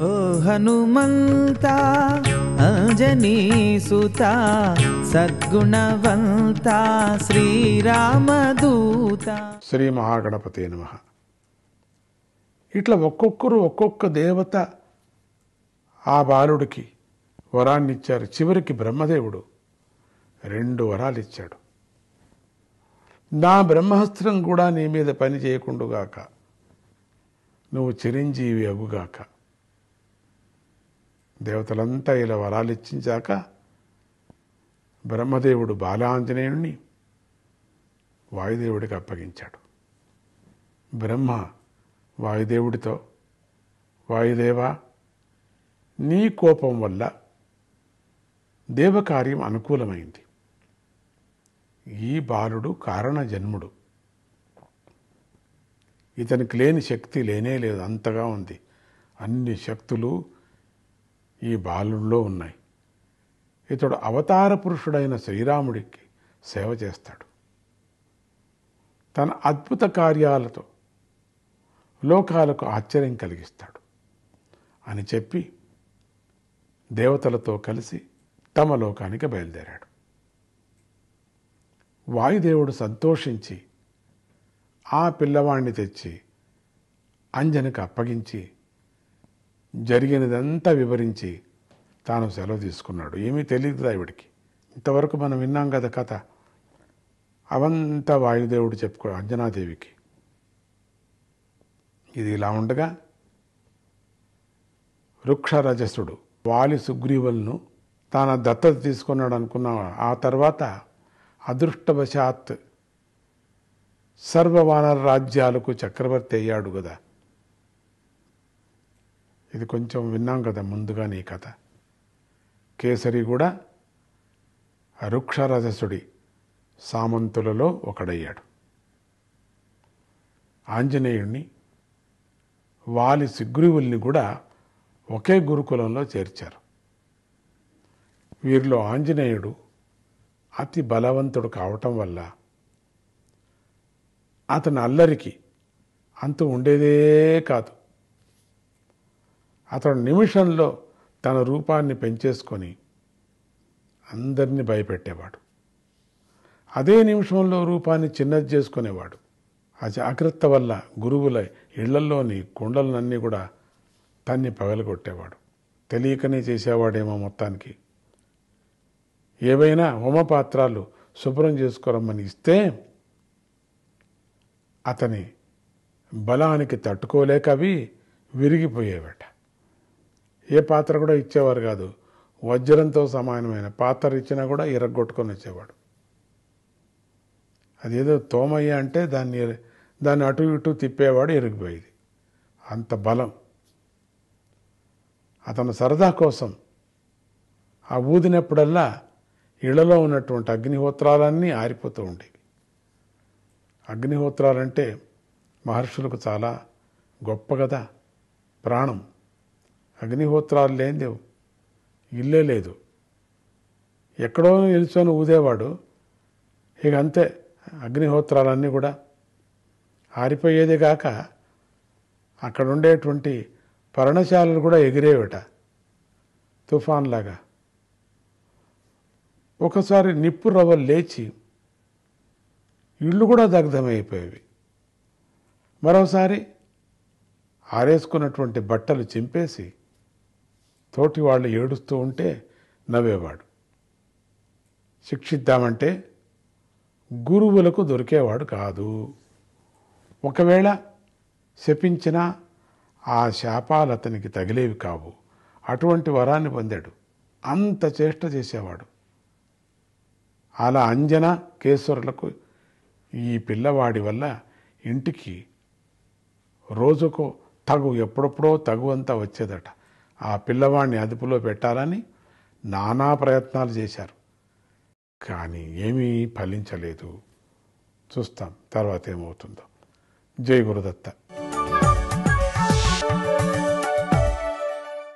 ఓ హనుమంత అంజనీ సుత సద్గుణవంత శ్రీరామదూత. శ్రీ మహాగణపతి నమ. ఇట్లా ఒక్కొక్కరు ఒక్కొక్క దేవత ఆ బాలుడికి వరాన్ని ఇచ్చారు చివరికి బ్రహ్మదేవుడు రెండు వరాలు ఇచ్చాడు నా బ్రహ్మాస్త్రం కూడా నీ మీద పని చేయకుండుగాక నువ్వు చిరంజీవి అగుగాక. దేవతలంతా ఇలా వరాలు ఇచ్చించాక బ్రహ్మదేవుడు బాలాంజనేయుణ్ణి వాయుదేవుడికి అప్పగించాడు. బ్రహ్మ వాయుదేవుడితో వాయుదేవా నీ కోపం వల్ల దేవకార్యం అనుకూలమైంది. ఈ బాలుడు కారణ జన్ముడు ఇతనికి లేని శక్తి లేనే లేదు అంతగా ఉంది. అన్ని శక్తులు ఈ బాలుల్లో ఉన్నాయి. ఇతడు అవతార పురుషుడైన శ్రీరాముడికి సేవ చేస్తాడు. తన అద్భుత కార్యాలతో లోకాలకు ఆశ్చర్యం కలిగిస్తాడు. అని చెప్పి దేవతలతో కలిసి తమ లోకానికి బయలుదేరాడు. వాయుదేవుడు సంతోషించి ఆ పిల్లవాణ్ణి తెచ్చి అంజనకు అప్పగించి జరిగినదంతా వివరించి తాను సెలవు తీసుకున్నాడు. ఏమీ తెలియదు ఆవిడికి ఇంతవరకు మనం విన్నాం కదా కథ. అవంతా వాయుదేవుడు చెప్పుకో అంజనాదేవికి. ఇది ఇలా ఉండగా వృక్షరజసుడు వాలి సుగ్రీవులను తాన దత్తత తీసుకున్నాడు అనుకున్న ఆ తర్వాత అదృష్టవశాత్ సర్వవానర రాజ్యాలకు చక్రవర్తి అయ్యాడు కదా ఇది కొంచెం విన్నాం కదా ముందుగా నీ కథ. కేసరి కూడా రుక్షరజసుడి సామంతులలో ఒకడయ్యాడు. ఆంజనేయుణ్ణి వాలి సుగ్రీవుల్ని కూడా ఒకే గురుకులంలో చేర్చారు. వీరిలో ఆంజనేయుడు అతి బలవంతుడు కావటం వల్ల అతని అల్లరికి అంతు ఉండేదే కాదు. అతడు నిమిషంలో తన రూపాన్ని పెంచేసుకొని అందరినీ భయపెట్టేవాడు. అదే నిమిషంలో రూపాన్ని చిన్నది చేసుకునేవాడు. ఆ జాగ్రత్త వల్ల గురువుల ఇళ్ళల్లోని కుండలనన్నీ కూడా తన్ని పగలగొట్టేవాడు. తెలియకనే చేసేవాడేమో మొత్తానికి. ఏవైనా హోమపాత్రాలు శుభ్రం చేసుకోరమ్మని ఇస్తే అతని బలానికి తట్టుకోలేక అవి విరిగిపోయేవట. ఏ పాత్ర కూడా ఇచ్చేవారు కాదు. వజ్రంతో సమానమైన పాత్ర ఇచ్చినా కూడా ఇరగొట్టుకొని వచ్చేవాడు. అదేదో తోమయ్య అంటే దాన్ని దాన్ని అటు ఇటు తిప్పేవాడు ఇరిగిపోయేది. అంత బలం. అతను సరదా కోసం ఆ ఊదినప్పుడల్లా ఇళ్ళలో ఉన్నటువంటి అగ్నిహోత్రాలన్నీ ఆరిపోతూ ఉండేవి. అగ్నిహోత్రాలంటే మహర్షులకు చాలా గొప్ప కదా ప్రాణం. అగ్నిహోత్రాలు లేనిది ఇల్లే లేదు. ఎక్కడో నిల్చొని ఊదేవాడు. ఇక అంతే అగ్నిహోత్రాలన్నీ కూడా ఆరిపోయేదే కాక అక్కడ ఉండేటువంటి పర్ణశాలలు కూడా ఎగిరేవిట తుఫాన్లాగా. ఒకసారి నిప్పు రవ్వలు లేచి ఇళ్ళు కూడా దగ్ధమైపోయేవి. మరోసారి ఆరేసుకున్నటువంటి బట్టలు చింపేసి తోటి వాళ్ళు ఏడుస్తూ ఉంటే నవ్వేవాడు. శిక్షిద్దామంటే గురువులకు దొరికేవాడు కాదు. ఒకవేళ శపించినా ఆ శాపాలు అతనికి తగిలేవి కావు. అటువంటి వరాన్ని పొందాడు. అంత చేష్ట చేసేవాడు. అలా అంజన కేశ్వరులకు ఈ పిల్లవాడి వల్ల ఇంటికి రోజుకో తగు ఎప్పుడప్పుడో తగు అంతా వచ్చేదట. ఆ పిల్లవాడిని అదుపులో పెట్టాలని నానా ప్రయత్నాలు చేశారు. కానీ ఏమీ ఫలించలేదు. చూస్తాం తర్వాత ఏమవుతుందో. జై గురుదత్త.